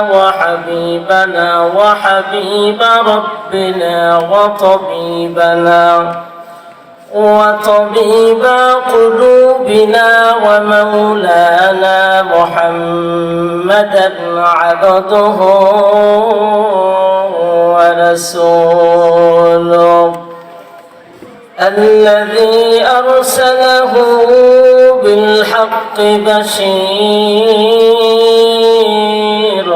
وحبيبنا وحبيب ربنا وطبيبنا وطبيب قلوبنا ومولانا محمدا عبده ورسوله. الذي أرسله بالحق بشيرا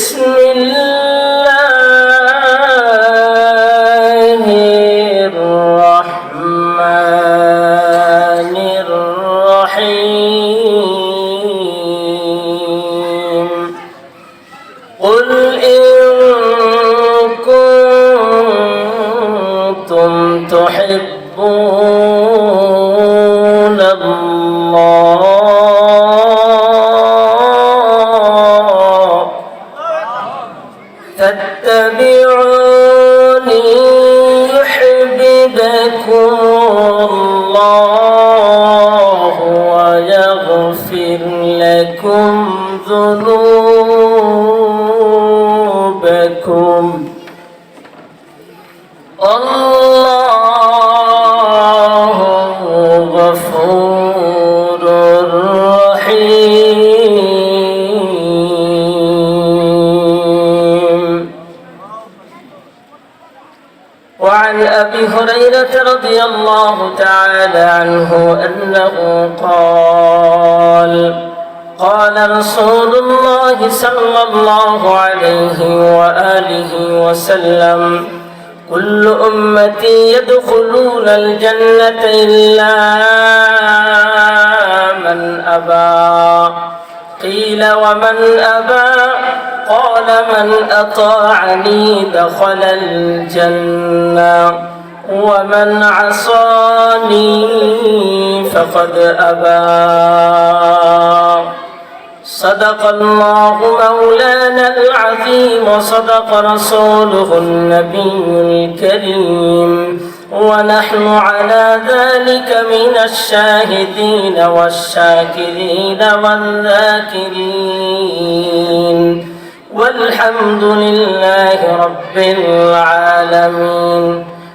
بسم الله هريرة رضي الله تعالى عنه أنه قال قال رسول الله صلى الله عليه وآله وسلم كل أمتي يدخلون الجنة إلا من أبى. قيل ومن أبى؟ قال من أطاعني دخل الجنة. ومن عصاني فقد أبى. صدق الله مولانا العظيم وصدق رسوله النبي الكريم. ونحن على ذلك من الشاهدين والشاكرين والذاكرين. والحمد لله رب العالمين.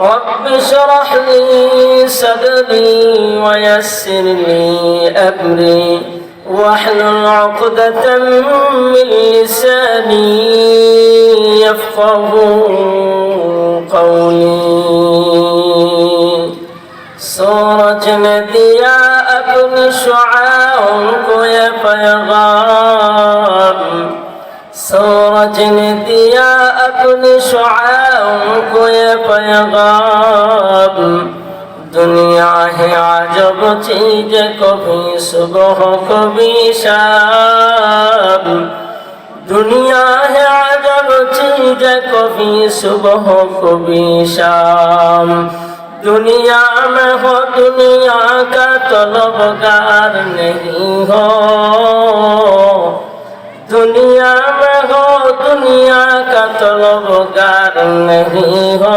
رب اشرح لي صدري ويسر لي أمري واحلل عقدة من لساني يفقه قولي. ندیا اپنی شعاعوں کو یہ پیغام सूरज ने दिया अपने शुआरों को ये पैगाम दुनिया है आजब चीज कभी सुबह कभी शाम दुनिया है आजब चीज कभी सुबह कभी शाम दुनिया में हो दुनिया का तलबगार नहीं हो दुनिया का तलबगार नहीं हो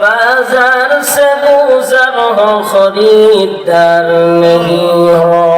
बाजार से गुजर हो खरीदार नहीं हो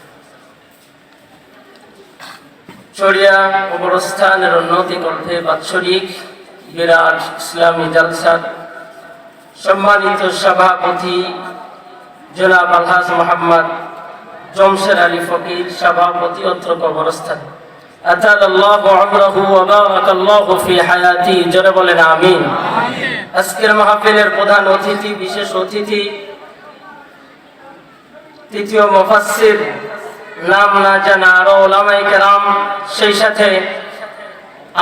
চড়িয়া কবরস্থানের উন্নতি করতে বাৎসরিক বিরাট ইসলামী জালসার সম্মানিত সভাপতি জনাব আলহাজ মোহাম্মদ জমশের আলী ফকির সভাপতি অত্র কবরস্থান। তৃতীয় মুফাসসির নাম না জানা আরও ওলামাই কেরাম, সেই সাথে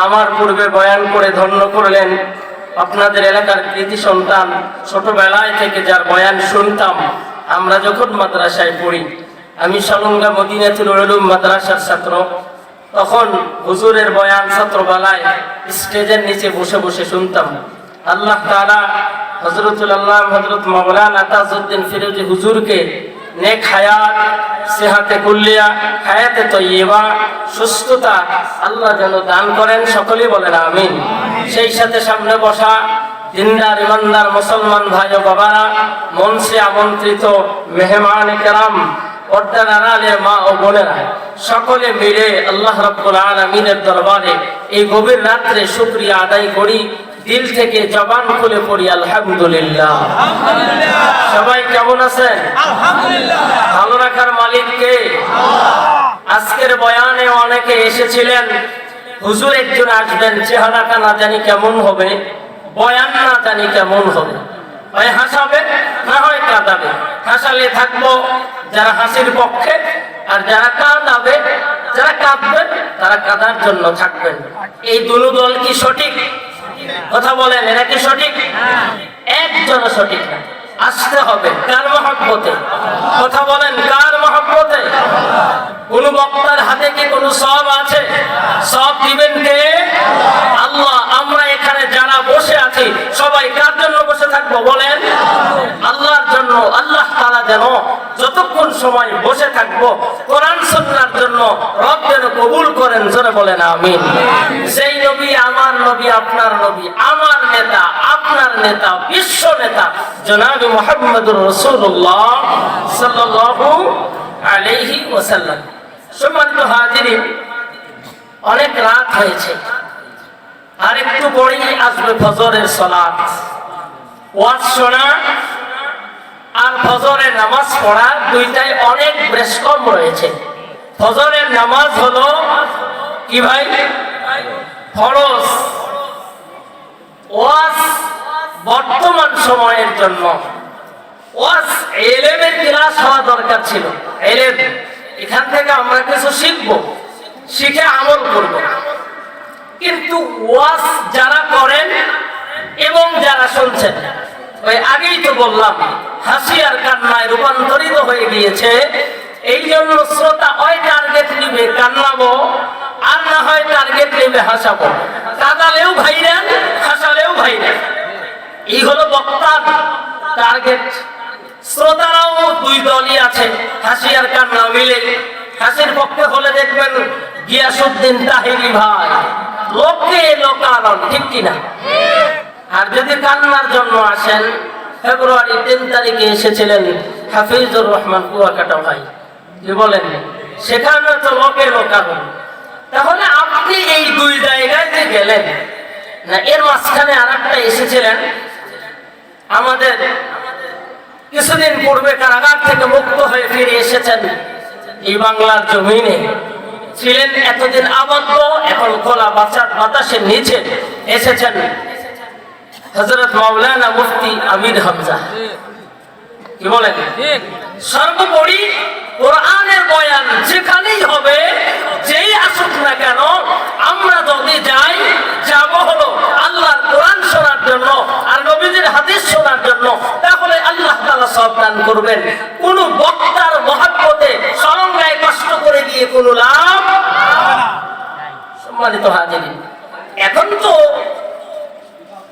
আমার পূর্বে বয়ান করে ধন্য করলেন আপনাদের এলাকার কৃতি সন্তান। ছোটবেলায় থেকে যার বয়ান শুনতাম, আমরা যখন মাদ্রাসায় পড়ি, আমি সলঙ্গা মদিনাতুল উলুম মাদ্রাসার ছাত্র। তখন হুজুরের বয়ান ছাত্রবেলায় স্টেজের নিচে বসে বসে শুনতাম। আল্লাহ তারা হজরতুল আল্লাহ হজরত মৌলানা তাজউদ্দিন ফিরোজি হুজুরকে নেক হায়াত, সেহাতে কুল্লিয়া, হায়াতে তৈবা সুস্থতা আল্লাহ যেন দান করেন, সকলেই বলেন আমিন। সেই সাথে সামনে বসা দিনদার, ইমানদার মুসলমান ভাই ও বাবারা মঞ্চে আমন্ত্রিত মেহমান কেরাম, পর্দার মা ও বোনেরা, সকলে মিলে আল্লাহ রাব্বুল আলামিনের দরবারে এই গভীর রাত্রে শুকরিয়া আদায় করি। দিল থেকে জবান খুলে পড়ি আলহামদুলিল্লাহ। সবাই কেমন আছেন? ভালো রাখার মালিক কে আজকের বয়ানে অনেকে এসেছিলেন হুজুর একজন আসবেন চেহারাটা না জানি কেমন হবে বয়ান না জানি কেমন হবে। হয় হাসাবে? না হয় কাঁদাবে। হাসালে থাকব যারা হাসির পক্ষে আর যারা কাঁদাবে যারা কাঁদবে তারা কাঁদার জন্য থাকবেন। এই দুটো দল কি সঠিক? কথা বলেন, এরা কি সঠিক? একজন সঠিক না। আসতে হবে, কার মহাব্বতে? কথা বলেন, কার মহাব্বতে? কোন বক্তার হাতে কি কোন সব আছে? সব দিবেন কে? আল্লাহ, আমরা এখানে যারা বসে আছি, সবাই কার জন্য বসে থাকব বলেন? আল্লাহর জন্য, আল্লাহ তাআলা যেন যতক্ষণ সময় বসে থাকব, কোরআন সুন্নাহর জন্য রব যেন কবুল করেন, জোরে বলেন, আমিন। সেই নবী নবী, আপনার নবী, আমার নেতা, আপনার নেতা, বিশ্ব নেতা, জনাবি মোহাম্মদুর রসুল্লাহ সাল্লাল্লাহু আলাইহি ওয়াসাল্লাম। সম্মানিত হাজিরিন, অনেক রাত হয়েছে, আর একটু পরেই আসবে ফজরের সলাত। ওয়াজ শোনা আর ফজরের নামাজ পড়া দুইটাই অনেক বেশ কম রয়েছে। ফজরের নামাজ হলো কি ভাই? ফরজ ওয়াজ বর্তমান সময়ের জন্য। ওয়াজ এলেমের ক্লাস হওয়া দরকার ছিল। এলেম, এখান থেকে আমরা কিছু শিখব, শিখে আমল করব। কিন্তু ওয়াজ যারা করেন এবং যারা শুনছেন, ওই আগেই তো বললাম, হাসি আর কান্নায় রূপান্তরিত হয়ে গিয়েছে। এই জন্য শ্রোতা ওই টার্গেট নিবে, কান্নাবো। আর না হয় টার্গেট নেবে হাসাবো। কাদালেও ভাইরান হাসালেও ভাইরান এই হলো বক্তার টার্গেট শ্রোতারাও দুই দলই আছে, হাসি আর কান্না মিলে। হাসির পক্ষে হলে দেখবেন গিয়াসুদ্দিন তাহিরি ভাই। লোকে লোকারণ, ঠিক কিনা? আর যদি কান্নার জন্য আসেন, ফেব্রুয়ারি তিন তারিখে এসেছিলেন হাফিজুর রহমান কুয়াকাটা ভাই। কি বলেন? সেখানে তো লোকে লোকানো তাহলে আপনি এই দুই জায়গায় যে গেলেন না এর মাঝখানে আর একটা এসেছিলেন আমাদের কিছুদিন পূর্বে কারাগার থেকে মুক্ত হয়ে ফিরে এসেছেন এই বাংলার জমিনে। ছিলেন এতদিন আবদ্ধ এখন খোলা বাঁচার বাতাসের নিচে এসেছেন হজরত মাওলানা মুফতি আমির হামজা। কি বলেন? সর্বোপরি কোরআনের বয়ান যেখানেই হবে, যেই আসুক না কেন, আমরা যদি যাই, যাব হলো আল্লাহর কোরআন শোনার জন্য আর নবীদের হাদিস শোনার জন্য, তাহলে আল্লাহ তাআলা সব দান করবেন। কোন বক্তার মহাব্বতে সরঙ্গায় কষ্ট করে গিয়ে কোনো লাভ সম্মানিত হাজির এখন তো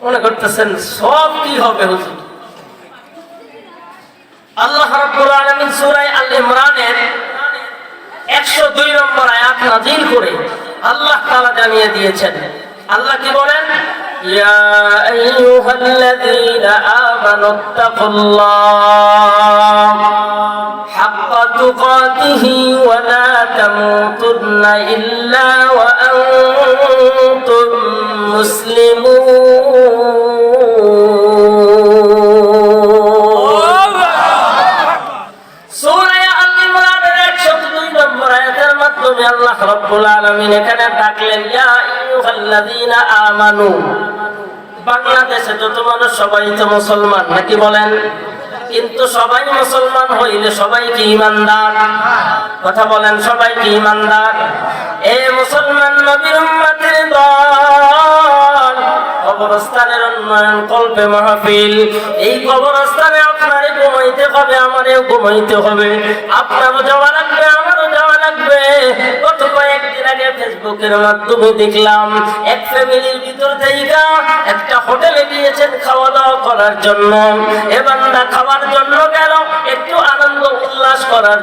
মনে করতেছেন সব কি হবে হুজুর? আল্লাহ রাব্বুল আলামিন সূরা আল ইমরানের 102 নম্বর আয়াত নাযিল করে আল্লাহ তাআলা জানিয়ে দিয়েছেন। আল্লাহ কি বলেন? ইয়া আইয়ুহাল্লাযীনা আমানুত্তাকুল্লাহ হাক্কা তুকাতিহি ওয়া লা তামুতুন্না ইল্লা ওয়া আনতুম মুসলিমুন। মাধ্যমে আল্লাহ রাব্বুল এখানে ডাকলেন আমানু। বাংলাদেশে যত মানুষ সবাই তো মুসলমান, নাকি বলেন? কিন্তু সবাই মুসলমান হইলে সবাই কি ইমানদার? কথা বলেন, সবাই কি ইমানদার? এ মুসলমান নবীর কবরস্থানের উন্নয়ন কল্পে মাহফিল। এই কবরস্থানে আপনারে ঘুমাইতে হবে, আমারেও ঘুমাইতে হবে। আপনারও যাওয়া লাগবে আগে ফেসবুকের মাধ্যমে দেখলাম, এক ফ্যামিলির ভিতর একটা হোটেলে গিয়েছেন খাওয়া দাওয়া করার জন্য। এবার খাওয়ার জন্য গেল, একটু আনন্দ উল্লাস করার